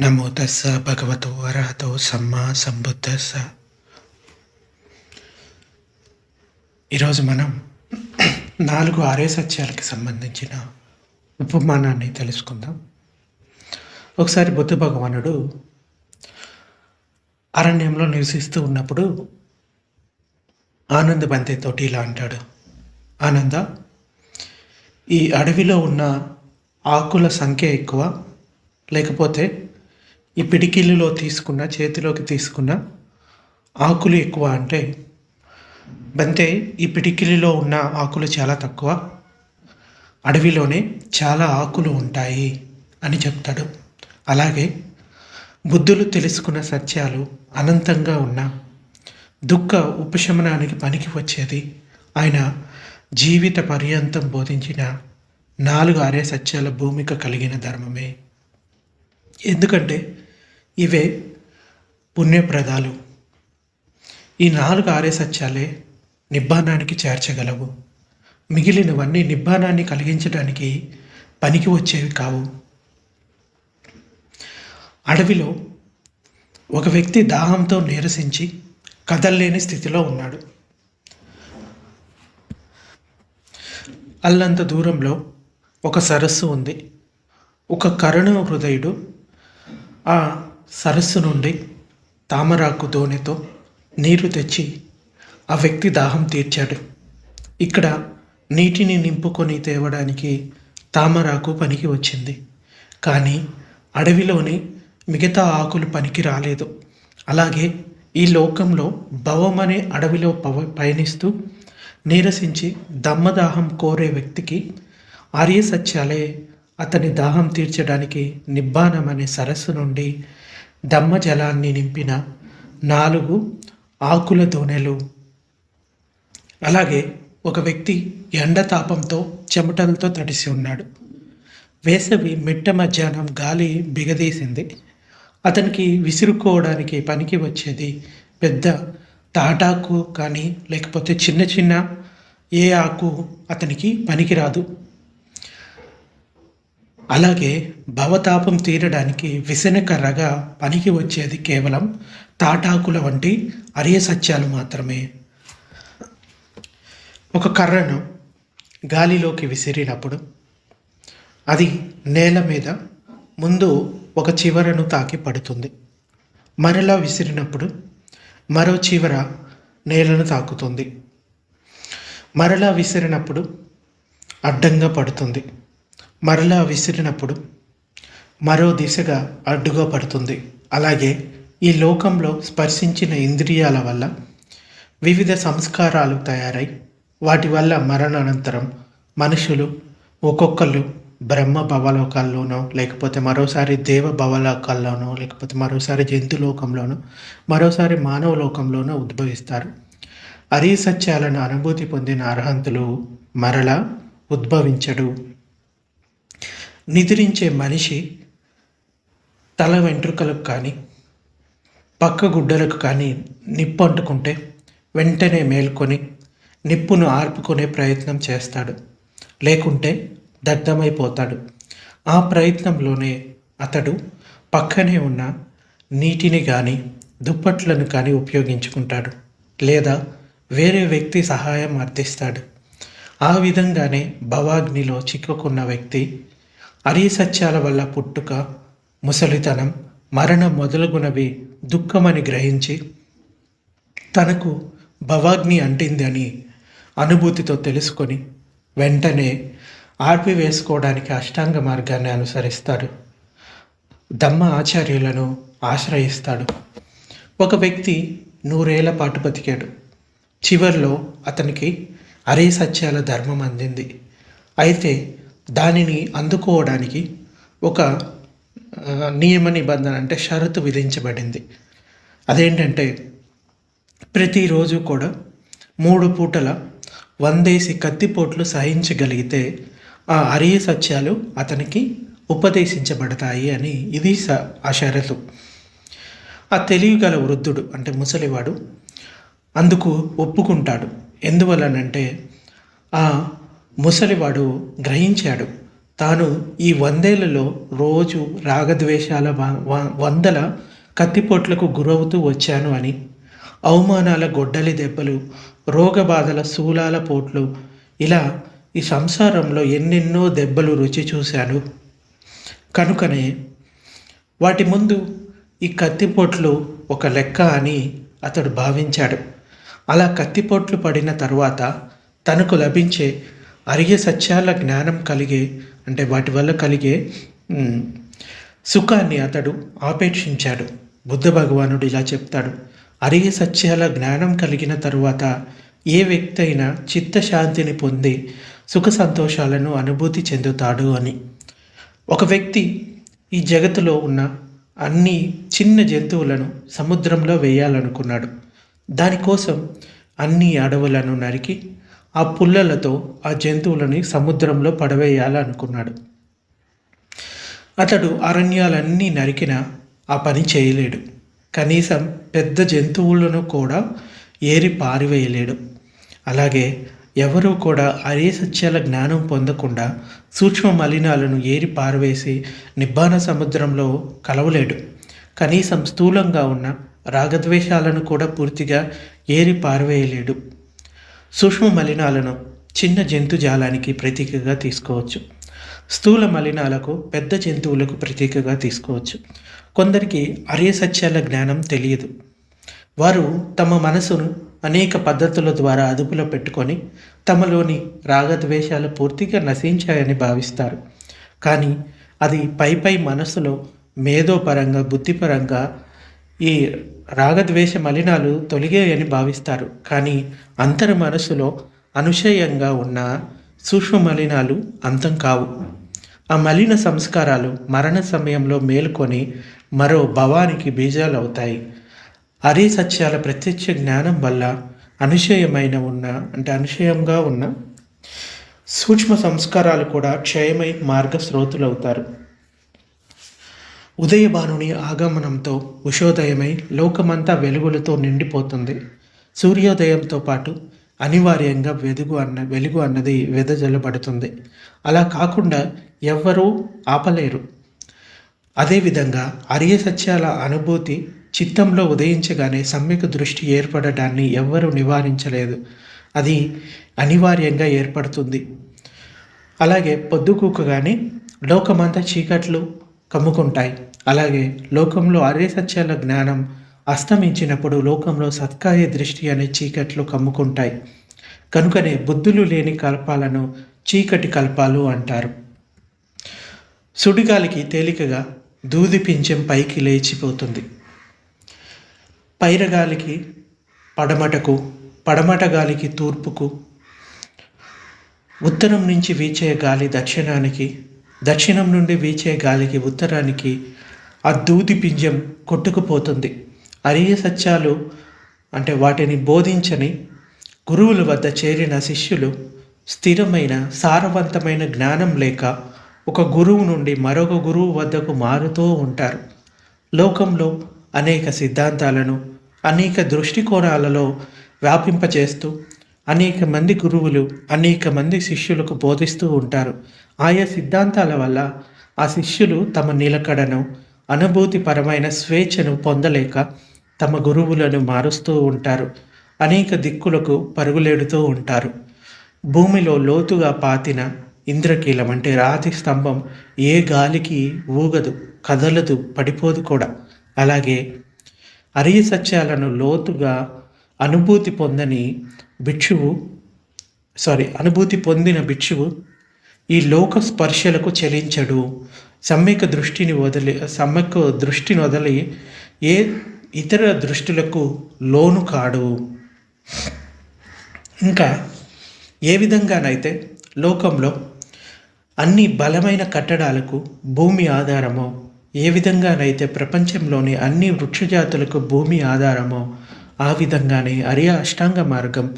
నమో తస్స భగవతో అర్హతో సమ్మా సంబుద్ధస్స ఈరోజు మనం నాలుగు ఆరే సత్యాలకి సంబంధించిన ఉపమానాన్ని తెలుసుకుందాం. ఒకసారి బుద్ధ భగవానుడు అరణ్యంలో నివసిస్తూ ఉన్నప్పుడు ఆనంద బంతితోటి ఇలా అంటాడు. ఆనంద ఈ అడవిలో ఉన్న ఆకుల సంఖ్య ఎక్కువ లేకపోతే ఈ పిడికిలిలో తీసుకున్న చేతిలోకి తీసుకున్న ఆకులు ఎక్కువ అంటే బంతే ఈ పిడికిలిలో ఉన్న ఆకులు చాలా తక్కువ. అడవిలోనే చాలా ఆకులు ఉంటాయి అని చెప్తాడు. అలాగే బుద్ధులు తెలుసుకున్న సత్యాలు అనంతంగా ఉన్న దుఃఖ ఉపశమనానికి పనికి వచ్చేది ఆయన జీవిత పర్యంతం బోధించిన నాలుగు ఆర్య సత్యాల భూమిక కలిగిన ధర్మమే. ఎందుకంటే ఇవే పుణ్యప్రదాలు. ఈ నాలుగు ఆరే సత్యాలే నిబ్బానానికి చేర్చగలవు. మిగిలినవన్నీ నిబ్బానాన్ని కలిగించడానికి పనికి వచ్చేవి కావు. అడవిలో ఒక వ్యక్తి దాహంతో నీరసించి కదల్లేని స్థితిలో ఉన్నాడు. అల్లంత దూరంలో ఒక సరస్సు ఉంది. ఒక కరుణ హృదయుడు ఆ సరస్సు నుండి తామరాకు దోణితో నీరు తెచ్చి ఆ వ్యక్తి దాహం తీర్చాడు. ఇక్కడ నీటిని నింపుకొని తేవడానికి తామరాకు పనికి వచ్చింది. కానీ అడవిలోని మిగతా ఆకులు పనికి రాలేదు. అలాగే ఈ లోకంలో భవమనే అడవిలో పవ పయనిస్తూ నీరసించి దమ్మదాహం కోరే వ్యక్తికి ఆర్య సత్యాలే అతని దాహం తీర్చడానికి నిబ్బానం అనే సరస్సు నుండి దమ్మ జలాన్ని నింపిన నాలుగు ఆకుల దోనెలు అలాగే ఒక వ్యక్తి ఎండతాపంతో చెమటలతో తడిసి ఉన్నాడు. వేసవి మిట్ట మధ్యాహ్నం గాలి బిగదీసింది. అతనికి విసురుకోవడానికి పనికి వచ్చేది పెద్ద తాటాకు కానీ లేకపోతే చిన్న చిన్న ఏ ఆకు అతనికి పనికిరాదు. అలాగే భవతాపం తీరడానికి విసనకర్రగా పనికి వచ్చేది కేవలం తాటాకుల వంటి అరియ సత్యాలు మాత్రమే. ఒక కర్రను గాలిలోకి విసిరినప్పుడు అది నేల మీద ముందు ఒక చివరను తాకి పడుతుంది. మరలా విసిరినప్పుడు మరో చివర నేలను తాకుతుంది. మరలా విసిరినప్పుడు అడ్డంగా పడుతుంది. మరలా విసిరినప్పుడు మరో దిశగా అడ్డుగా పడుతుంది. అలాగే ఈ లోకంలో స్పర్శించిన ఇంద్రియాల వల్ల వివిధ సంస్కారాలు తయారై వాటి వల్ల మరణానంతరం మనుషులు ఒక్కొక్కళ్ళు బ్రహ్మ భవలోకాల్లోనో లేకపోతే మరోసారి దేవ భవలోకాల్లోనో లేకపోతే మరోసారి జంతులోకంలోనో మరోసారి మానవ లోకంలోనో ఉద్భవిస్తారు. అరీ సత్యాలను అనుభూతి పొందిన అర్హంతులు మరలా ఉద్భవించడు. నిద్రించే మనిషి తల వెంట్రుకలకు కానీ పక్క గుడ్డలకు కానీ నిప్పు అంటుకుంటే వెంటనే మేల్కొని నిప్పును ఆర్పుకునే ప్రయత్నం చేస్తాడు. లేకుంటే దగ్ధమైపోతాడు. ఆ ప్రయత్నంలోనే అతడు పక్కనే ఉన్న నీటిని కానీ దుప్పట్లను కానీ ఉపయోగించుకుంటాడు లేదా వేరే వ్యక్తి సహాయం అర్థిస్తాడు. ఆ విధంగానే భవాగ్నిలో చిక్కుకున్న వ్యక్తి అరీసత్యాల వల్ల పుట్టుక ముసలితనం మరణం మొదలుగునవి దుఃఖమని గ్రహించి తనకు భవాగ్ని అంటింది అని అనుభూతితో తెలుసుకొని వెంటనే ఆర్పివేసుకోవడానికి అష్టాంగ మార్గాన్ని అనుసరిస్తాడు. దమ్మ ఆచార్యులను ఆశ్రయిస్తాడు. ఒక వ్యక్తి నూరేళ్ళ పాటు బతికాడు. చివరిలో అతనికి అరే సత్యాల ధర్మం అందింది. అయితే దానిని అందుకోవడానికి ఒక నియమ నిబంధన అంటే షరతు విధించబడింది. అదేంటంటే ప్రతిరోజు కూడా మూడు పూటల వందేసి కత్తిపోట్లు సహించగలిగితే ఆ అరియ సత్యాలు అతనికి ఉపదేశించబడతాయి అని ఇది స ఆ షరతు. ఆ తెలివిగల వృద్ధుడు అంటే ముసలివాడు అందుకు ఒప్పుకుంటాడు. ఎందువలనంటే ఆ ముసలివాడు గ్రహించాడు. తాను ఈ వందేళ్ళలో రోజు రాగద్వేషాల వ- వందల కత్తిపోట్లకు గురవుతూ వచ్చాను అని. అవమానాల గొడ్డలి దెబ్బలు రోగబాధల శూలాల పోట్లు ఇలా ఈ సంసారంలో ఎన్నెన్నో దెబ్బలు రుచి చూశాను. కనుకనే వాటి ముందు ఈ కత్తిపోట్లు ఒక లెక్క అని అతడు భావించాడు. అలా కత్తిపోట్లు పడిన తర్వాత తనకు లభించే అరిగే సత్యాల జ్ఞానం కలిగే అంటే వాటి వల్ల కలిగే సుఖాన్ని అతడు ఆపేక్షించాడు. బుద్ధ భగవానుడు ఇలా చెప్తాడు. అరిగే సత్యాల జ్ఞానం కలిగిన తరువాత ఏ వ్యక్తి అయినా చిత్తశాంతిని పొంది సుఖ సంతోషాలను అనుభూతి చెందుతాడు అని. ఒక వ్యక్తి ఈ జగత్తులో ఉన్న అన్ని చిన్న జంతువులను సముద్రంలో వేయాలనుకున్నాడు. దానికోసం అన్ని అడవులను నరికి ఆ పుల్లలతో ఆ జంతువులని సముద్రంలో పడవేయాలనుకున్నాడు. అతడు అరణ్యాలన్నీ నరికినా ఆ పని చేయలేడు. కనీసం పెద్ద జంతువులను కూడా ఏరి పారివేయలేడు. అలాగే ఎవరూ కూడా అరే సత్యాల జ్ఞానం పొందకుండా సూక్ష్మ మలినాలను ఏరి పారవేసి నిబ్బాన సముద్రంలో కలవలేడు. కనీసం స్థూలంగా ఉన్న రాగద్వేషాలను కూడా పూర్తిగా ఏరి పారవేయలేడు. సూక్ష్మ మలినాలను చిన్న జంతుజాలానికి ప్రతీకగా తీసుకోవచ్చు. స్థూల మలినాలకు పెద్ద జంతువులకు ప్రతీకగా తీసుకోవచ్చు. కొందరికి అరే సత్యాల జ్ఞానం తెలియదు. వారు తమ మనసును అనేక పద్ధతుల ద్వారా అదుపులో పెట్టుకొని తమలోని రాగద్వేషాలు పూర్తిగా నశించాయని భావిస్తారు. కానీ అది పై పై మనసులో మేధోపరంగా బుద్ధిపరంగా ఈ రాగద్వేష మలినాలు తొలగాయని భావిస్తారు. కానీ అంతర్ మనసులో అనుశయంగా ఉన్న సూక్ష్మ మలినాలు అంతం కావు. ఆ మలిన సంస్కారాలు మరణ సమయంలో మేలుకొని మరో భవానికి బీజాలు అవుతాయి హరి సత్యాల ప్రత్యక్ష జ్ఞానం వల్ల అనుశయమైన ఉన్న అంటే అనుశయంగా ఉన్న సూక్ష్మ సంస్కారాలు కూడా క్షయమై మార్గ శ్రోతులవుతారు ఉదయభానుని ఆగమనంతో ఉషోదయమై లోకమంతా వెలుగులతో నిండిపోతుంది. సూర్యోదయంతో పాటు అనివార్యంగా వెలుగు అన్న వెలుగు అన్నది వెదజల్లబడుతుంది. అలా కాకుండా ఎవ్వరూ ఆపలేరు. అదేవిధంగా అరియ సత్యాల అనుభూతి చిత్తంలో ఉదయించగానే సమ్యక్ దృష్టి ఏర్పడడాన్ని ఎవ్వరూ నివారించలేదు. అది అనివార్యంగా ఏర్పడుతుంది. అలాగే పొద్దుకూకగానే లోకమంతా చీకట్లు కమ్ముకుంటాయి. అలాగే లోకంలో అరే సత్యాల జ్ఞానం అస్తమించినప్పుడు లోకంలో సత్కాయ దృష్టి అనే చీకట్లు కమ్ముకుంటాయి. కనుకనే బుద్ధులు లేని కల్పాలను చీకటి కల్పాలు అంటారు. సుడిగాలికి తేలికగా దూది పింఛం పైకి లేచిపోతుంది. పైరగాలికి పడమటకు పడమట గాలికి తూర్పుకు ఉత్తరం నుంచి వీచే గాలి దక్షిణానికి దక్షిణం నుండి వీచే గాలికి ఉత్తరానికి ఆ దూది పింజం కొట్టుకుపోతుంది. అరియ సత్యాలు అంటే వాటిని బోధించని గురువుల వద్ద చేరిన శిష్యులు స్థిరమైన సారవంతమైన జ్ఞానం లేక ఒక గురువు నుండి మరొక గురువు వద్దకు మారుతూ ఉంటారు. లోకంలో అనేక సిద్ధాంతాలను అనేక దృష్టికోణాలలో వ్యాపింపచేస్తూ అనేక మంది గురువులు అనేక మంది శిష్యులకు బోధిస్తూ ఉంటారు. ఆయా సిద్ధాంతాల వల్ల ఆ శిష్యులు తమ నిలకడను అనుభూతిపరమైన స్వేచ్ఛను పొందలేక తమ గురువులను మారుస్తూ ఉంటారు. అనేక దిక్కులకు పరుగులేడుతూ ఉంటారు. భూమిలో లోతుగా పాతిన ఇంద్రకీలం అంటే రాతి స్తంభం ఏ గాలికి ఊగదు కదలదు పడిపోదు కూడా. అలాగే అరియ సత్యాలను లోతుగా అనుభూతి పొందని భిక్షువు సారీ అనుభూతి పొందిన భిక్షువు ఈ లోక స్పర్శలకు చెలించడు. సమ్యక దృష్టిని వదిలి సమ్యక దృష్టిని వదిలి ఏ ఇతర దృష్టిలకు లోను కాడు. ఇంకా ఏ విధంగానైతే లోకంలో అన్ని బలమైన కట్టడాలకు భూమి ఆధారమో ఏ విధంగానైతే ప్రపంచంలోని అన్ని వృక్షజాతులకు భూమి ఆధారమో ఆ విధంగానే అరియ అష్టాంగ మార్గం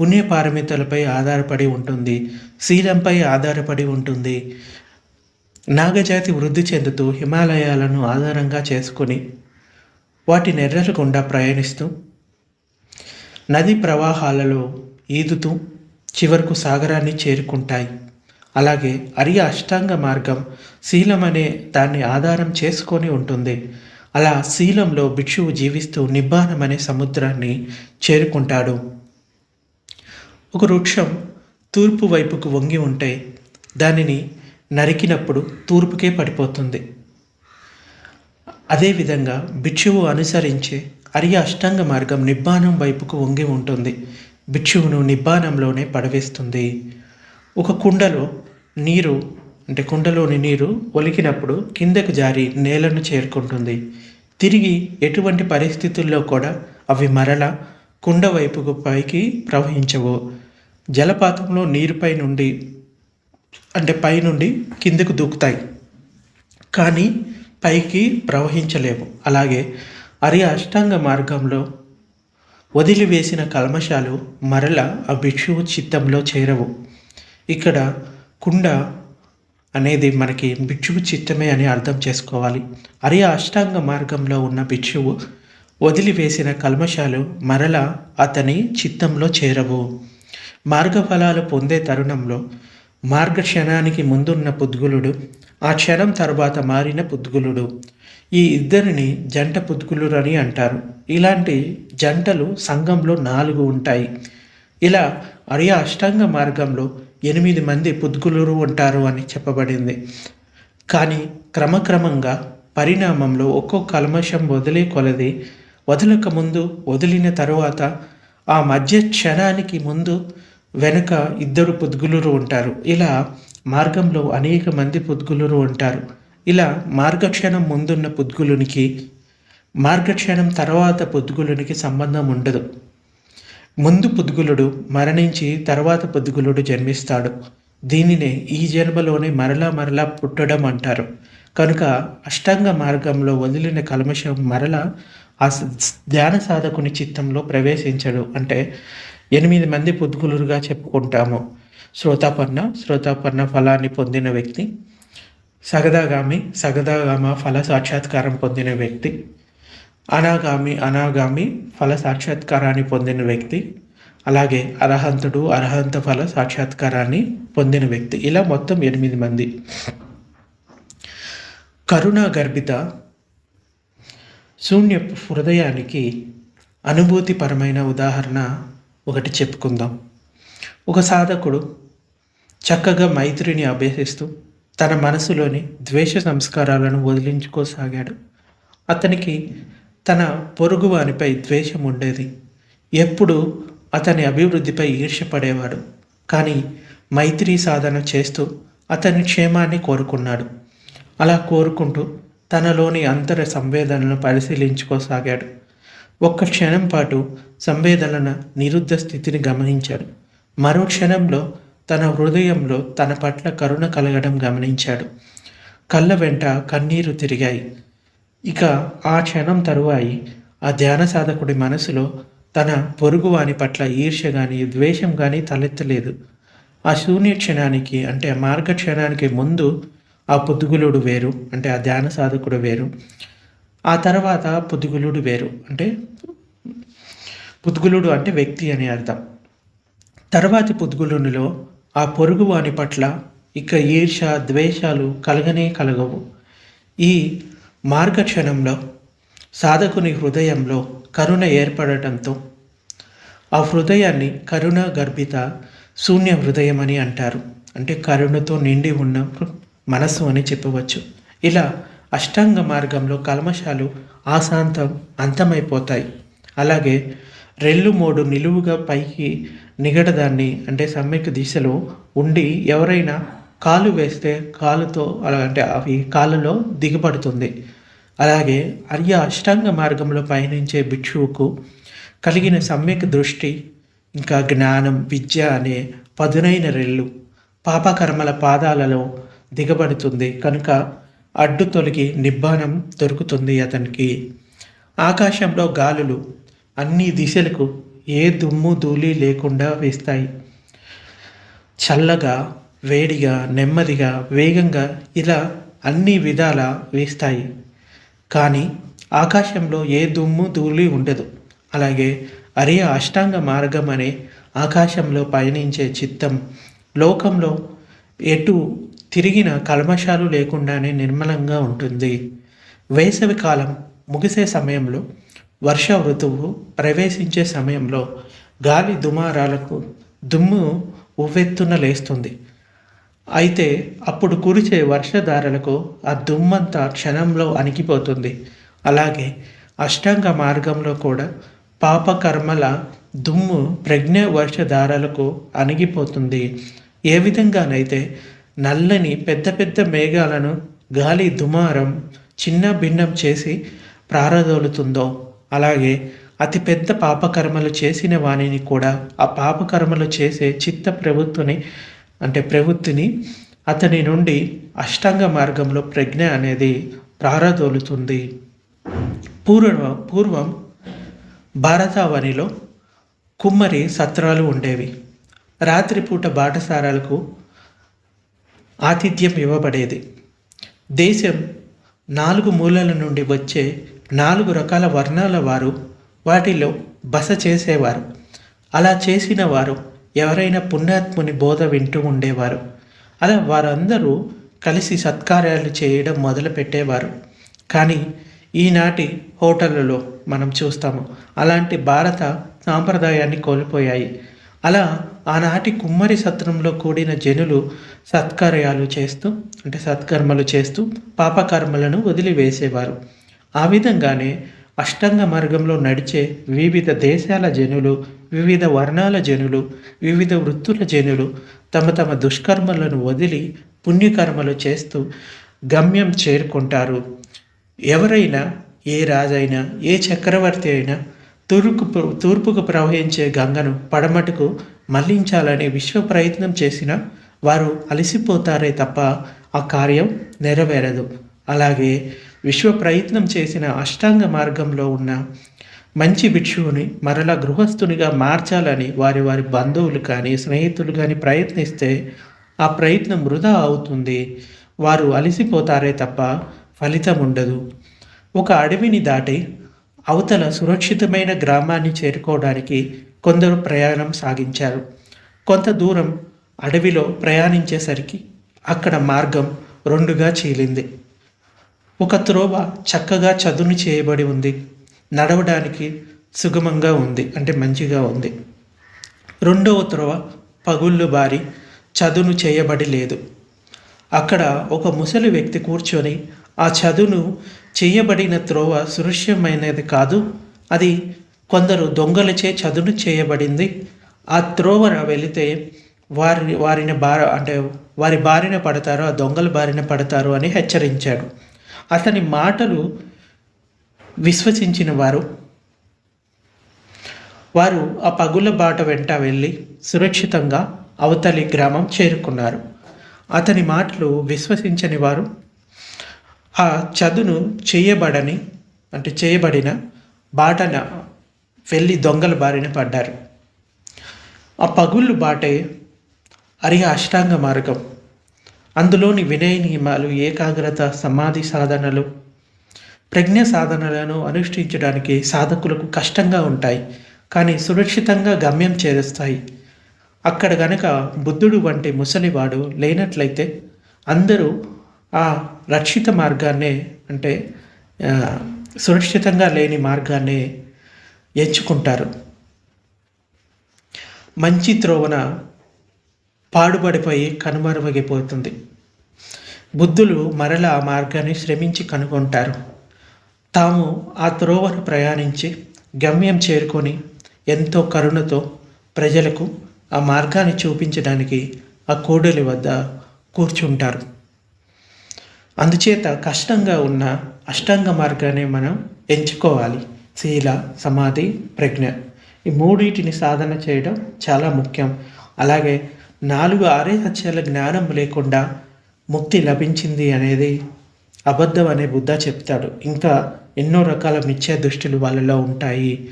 పుణ్యపారమితలపై ఆధారపడి ఉంటుంది శీలంపై ఆధారపడి ఉంటుంది. నాగజాతి వృద్ధి చెందుతూ హిమాలయాలను ఆధారంగా చేసుకొని వాటి నెర్రలు గుండా ప్రయాణిస్తూ నది ప్రవాహాలలో ఈదుతూ చివరకు సాగరాన్ని చేరుకుంటాయి. అలాగే అరియ అష్టాంగ మార్గం శీలం అనే దాన్ని ఆధారం చేసుకొని ఉంటుంది. అలా శీలంలో భిక్షువు జీవిస్తూ నిబ్బానం అనే సముద్రాన్ని చేరుకుంటాడు. ఒక వృక్షం తూర్పు వైపుకు వంగి ఉంటే దానిని నరికినప్పుడు తూర్పుకే పడిపోతుంది. అదేవిధంగా భిక్షువు అనుసరించే అరియ అష్టాంగ మార్గం నిబ్బానం వైపుకు వంగి ఉంటుంది. భిక్షువును నిబ్బానంలోనే పడవేస్తుంది. ఒక కుండలో నీరు అంటే కుండలోని నీరు ఒలికినప్పుడు కిందకు జారి నేలను చేరుకుంటుంది. తిరిగి ఎటువంటి పరిస్థితుల్లో కూడా అవి మరల కుండ వైపుకు పైకి ప్రవహించవు. జలపాతంలో నీరుపై నుండి అంటే పైనుండి కిందకు దూకుతాయి. కానీ పైకి ప్రవహించలేవు. అలాగే అరి అష్టాంగ మార్గంలో వదిలివేసిన కల్మశాలు మరల ఆ భిక్షువు చిత్తంలో చేరవు. ఇక్కడ కుండ అనేది మనకి భిక్షువు చిత్తమే అని అర్థం చేసుకోవాలి. అరి అష్టాంగ మార్గంలో ఉన్న భిక్షువు వదిలివేసిన కల్మశాలు మరల అతని చిత్తంలో చేరవు. మార్గఫలాలు పొందే తరుణంలో మార్గ క్షణానికి ముందున్న పుద్గులుడు ఆ క్షణం తర్వాత మారిన పుద్గులుడు. ఈ ఇద్దరిని జంట పుద్గులురు అని అంటారు. ఇలాంటి జంటలు సంఘంలో నాలుగు ఉంటాయి. ఇలా అరియ అష్టాంగ మార్గంలో ఎనిమిది మంది పుద్గులురు ఉంటారు అని చెప్పబడింది. కానీ క్రమక్రమంగా పరిణామంలో ఒక్కో కల్మషం వదిలే కొలది వదలక ముందు వదిలిన తరువాత ఆ మధ్య క్షణానికి ముందు వెనుక ఇద్దరు పుద్గులురు ఉంటారు. ఇలా మార్గంలో అనేక మంది పుద్గులురు ఉంటారు. ఇలా మార్గక్షణం ముందున్న పుద్గులునికి మార్గక్షణం తర్వాత పుద్గులునికి సంబంధం ఉండదు. ముందు పుద్గులుడు మరణించి తర్వాత పుద్గులుడు జన్మిస్తాడు. దీనినే ఈ జన్మలోనే మరలా మరలా పుట్టడం అంటారు. కనుక అష్టాంగ మార్గంలో వదిలిన కల్మషం మరల ఆ ధ్యాన సాధకుని చిత్తంలో ప్రవేశించడు. అంటే ఎనిమిది మంది పుద్గులురుగా చెప్పుకుంటాము. శ్రోతాపన్న శ్రోతాపన్న ఫలాన్ని పొందిన వ్యక్తి సగదాగామి సగదాగామ ఫల సాక్షాత్కారం పొందిన వ్యక్తి అనాగామి అనాగామి ఫల సాక్షాత్కారాన్ని పొందిన వ్యక్తి అలాగే అర్హంతుడు అర్హంత ఫల సాక్షాత్కారాన్ని పొందిన వ్యక్తి. ఇలా మొత్తం ఎనిమిది మంది. కరుణ గర్భిత శూన్య హృదయానికి అనుభూతిపరమైన ఉదాహరణ ఒకటి చెప్పుకుందాం. ఒక సాధకుడు చక్కగా మైత్రిని అభ్యసిస్తూ తన మనసులోని ద్వేష సంస్కారాలను వదిలించుకోసాగాడు. అతనికి తన పొరుగువానిపై ద్వేషం ఉండేది. ఎప్పుడు అతని అభివృద్ధిపై ఈర్ష్యపడేవాడు. కానీ మైత్రి సాధన చేస్తూ అతని క్షేమాన్ని కోరుకున్నాడు. అలా కోరుకుంటూ తనలోని అంతర సంవేదనలను పరిశీలించుకోసాగాడు. ఒక్క క్షణం పాటు సంవేదనల నిరుద్ధ స్థితిని గమనించాడు. మరో క్షణంలో తన హృదయంలో తన పట్ల కరుణ కలగడం గమనించాడు. కళ్ళ వెంట కన్నీరు తిరిగాయి. ఇక ఆ క్షణం తరువాయి. ఆ ధ్యాన సాధకుడి మనసులో తన పొరుగువాని పట్ల ఈర్ష్య కానీ ద్వేషం కానీ తలెత్తలేదు. ఆ శూన్య క్షణానికి అంటే ఆ మార్గ క్షణానికి ముందు ఆ పొద్దుగులుడు వేరు అంటే ఆ ధ్యాన సాధకుడు వేరు. ఆ తర్వాత పుద్గులుడు వేరు. అంటే పుద్గులుడు అంటే వ్యక్తి అని అర్థం. తర్వాతి పుద్గులునిలో ఆ పొరుగు వాని పట్ల ఇక ఈర్ష ద్వేషాలు కలగనే కలగవు. ఈ మార్గక్షణంలో సాధకుని హృదయంలో కరుణ ఏర్పడటంతో ఆ హృదయాన్ని కరుణ గర్భిత శూన్య హృదయం అని అంటారు. అంటే కరుణతో నిండి ఉన్న మనస్సు అని చెప్పవచ్చు. ఇలా అష్టాంగ మార్గంలో కల్మషాలు ఆశాంతం అంతమైపోతాయి. అలాగే రెల్లు మోడు నిలువుగా పైకి నిగడదాన్ని అంటే సమ్యక్ దిశలో ఉండి ఎవరైనా కాలు వేస్తే కాలుతో అలా అంటే అవి కాళ్ళలో దిగబడుతుంది. అలాగే అర్య అష్టాంగ మార్గంలో పయనించే భిక్షువుకు కలిగిన సమ్యక్ దృష్టి ఇంకా జ్ఞానం విద్య అనే పదునైన రెల్లు పాపకర్మల పాదాలలో దిగబడుతుంది. కనుక అడ్డు తొలగి నిబ్బానం దొరుకుతుంది అతనికి. ఆకాశంలో గాలులు అన్ని దిశలకు ఏ దుమ్ము ధూళి లేకుండా వేస్తాయి. చల్లగా వేడిగా నెమ్మదిగా వేగంగా ఇలా అన్ని విధాల వేస్తాయి. కానీ ఆకాశంలో ఏ దుమ్ము ధూళి ఉండదు. అలాగే అరే అష్టాంగ మార్గం అనే ఆకాశంలో పయనించే చిత్తం లోకంలో ఎటు తిరిగిన కల్మషాలు లేకుండానే నిర్మలంగా ఉంటుంది. వేసవి కాలం ముగిసే సమయంలో వర్ష ఋతువు ప్రవేశించే సమయంలో గాలి దుమారాలకు దుమ్ము ఉవ్వెత్తున లేస్తుంది. అయితే అప్పుడు కురిచే వర్షధారలకు ఆ దుమ్మంతా క్షణంలో అణిగిపోతుంది. అలాగే అష్టాంగ మార్గంలో కూడా పాపకర్మల దుమ్ము ప్రజ్ఞ వర్షధారలకు అణిగిపోతుంది. ఏ విధంగానైతే నల్లని పెద్ద పెద్ద మేఘాలను గాలి దుమారం చిన్న భిన్నం చేసి ప్రారదోలుతుందో అలాగే అతి పెద్ద పాపకర్మలు చేసిన వాణిని కూడా ఆ పాపకర్మలు చేసే చిత్త ప్రభుత్వని అంటే ప్రవృత్తిని అతని నుండి అష్టాంగ మార్గంలో ప్రజ్ఞ అనేది ప్రారదోలుతుంది. పూర్వ పూర్వం భారతావనిలో కుమ్మరి సత్రాలు ఉండేవి. రాత్రిపూట బాటసారాలకు ఆతిథ్యం ఇవ్వబడేది. దేశం నాలుగు మూలల నుండి వచ్చే నాలుగు రకాల వర్ణాల వారు వాటిలో బస చేసేవారు. అలా చేసిన వారు ఎవరైనా పుణ్యాత్ముని బోధ వింటూ ఉండేవారు. అలా వారందరూ కలిసి సత్కార్యాలు చేయడం మొదలు పెట్టేవారు కానీ ఈనాటి హోటళ్ళలో మనం చూస్తాము అలాంటి భారత సాంప్రదాయాన్ని కోల్పోయాయి. అలా ఆనాటి కుమ్మరి సత్రంలో కూడిన జనులు సత్కార్యాలు చేస్తూ అంటే సత్కర్మలు చేస్తూ పాపకర్మలను వదిలివేసేవారు. ఆ విధంగానే అష్టాంగ మార్గంలో నడిచే వివిధ దేశాల జనులు వివిధ వర్ణాల జనులు వివిధ వృత్తుల జనులు తమ తమ దుష్కర్మలను వదిలి పుణ్యకర్మలు చేస్తూ గమ్యం చేరుకుంటారు. ఎవరైనా ఏ రాజైనా ఏ చక్రవర్తి అయినా తూర్పు తూర్పుకు ప్రవహించే గంగను పడమటుకు మళ్ళించాలని విశ్వ ప్రయత్నం చేసిన వారు అలసిపోతారే తప్ప ఆ కార్యం నెరవేరదు. అలాగే విశ్వ ప్రయత్నం చేసిన అష్టాంగ మార్గంలో ఉన్న మంచి భిక్షువుని మరలా గృహస్థునిగా మార్చాలని వారి వారి బంధువులు కానీ స్నేహితులు కానీ ప్రయత్నిస్తే ఆ ప్రయత్నం వృధా అవుతుంది. వారు అలసిపోతారే తప్ప ఫలితం ఉండదు. ఒక అడవిని దాటి అవతల సురక్షితమైన గ్రామాన్ని చేరుకోవడానికి కొందరు ప్రయాణం సాగించారు. కొంత దూరం అడవిలో ప్రయాణించేసరికి అక్కడ మార్గం రెండుగా చీలింది. ఒక త్రోవ చక్కగా చదును చేయబడి ఉంది. నడవడానికి సుగమంగా ఉంది అంటే మంచిగా ఉంది. రెండవ త్రోవ పగుళ్ళు బారి చదును చేయబడి లేదు. అక్కడ ఒక ముసలి వ్యక్తి కూర్చొని ఆ చదును చేయబడిన త్రోవ సురక్షమైనది కాదు. అది కొందరు దొంగలచే చదును చేయబడింది. ఆ త్రోవన వెళితే వారి వారిని బార అంటే వారి బారిన పడతారు ఆ దొంగల బారిన పడతారు అని హెచ్చరించాడు. అతని మాటలు విశ్వసించిన వారు వారు ఆ పగుల బాట వెంట వెళ్ళి సురక్షితంగా అవతలి గ్రామం చేరుకున్నారు. అతని మాటలు విశ్వసించని వారు ఆ చదును చేయబడని అంటే చేయబడిన బాటన వెళ్ళి దొంగల బారిన పడ్డారు. ఆ పగుళ్ళు బాటే అరి అష్టాంగ మార్గం. అందులోని వినయ నియమాలు ఏకాగ్రత సమాధి సాధనలు ప్రజ్ఞ సాధనలను అనుష్ఠించడానికి సాధకులకు కష్టంగా ఉంటాయి కానీ సురక్షితంగా గమ్యం చేరుస్తాయి. అక్కడ గనక బుద్ధుడు వంటి ముసలివాడు లేనట్లయితే అందరూ ఆ రక్షిత మార్గాన్నే అంటే సురక్షితంగా లేని మార్గాన్ని ఎంచుకుంటారు. మంచి త్రోవన పాడుబడిపోయి కనుమరుగైపోతుంది. బుద్ధులు మరల ఆ మార్గాన్ని శ్రమించి కనుగొంటారు. తాము ఆ త్రోవను ప్రయాణించి గమ్యం చేరుకొని ఎంతో కరుణతో ప్రజలకు ఆ మార్గాన్ని చూపించడానికి ఆ కోడలి వద్ద కూర్చుంటారు. అందుచేత కష్టంగా ఉన్న అష్టాంగ మార్గాన్ని మనం ఎంచుకోవాలి. శీల సమాధి ప్రజ్ఞ. ఈ మూడింటిని సాధన చేయడం చాలా ముఖ్యం. అలాగే నాలుగు ఆరే సత్యాల జ్ఞానం లేకుండా ముక్తి లభించింది అనేది అబద్ధం అనే బుద్ధ చెప్తాడు. ఇంకా ఎన్నో రకాల మిథ్యా దృష్టిలు వాళ్ళలో ఉంటాయి.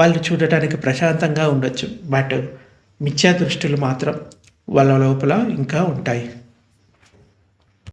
వాళ్ళు చూడటానికి ప్రశాంతంగా ఉండొచ్చు. బట్ మిథ్యా దృష్టిలు మాత్రం వాళ్ళ లోపల ఇంకా ఉంటాయి.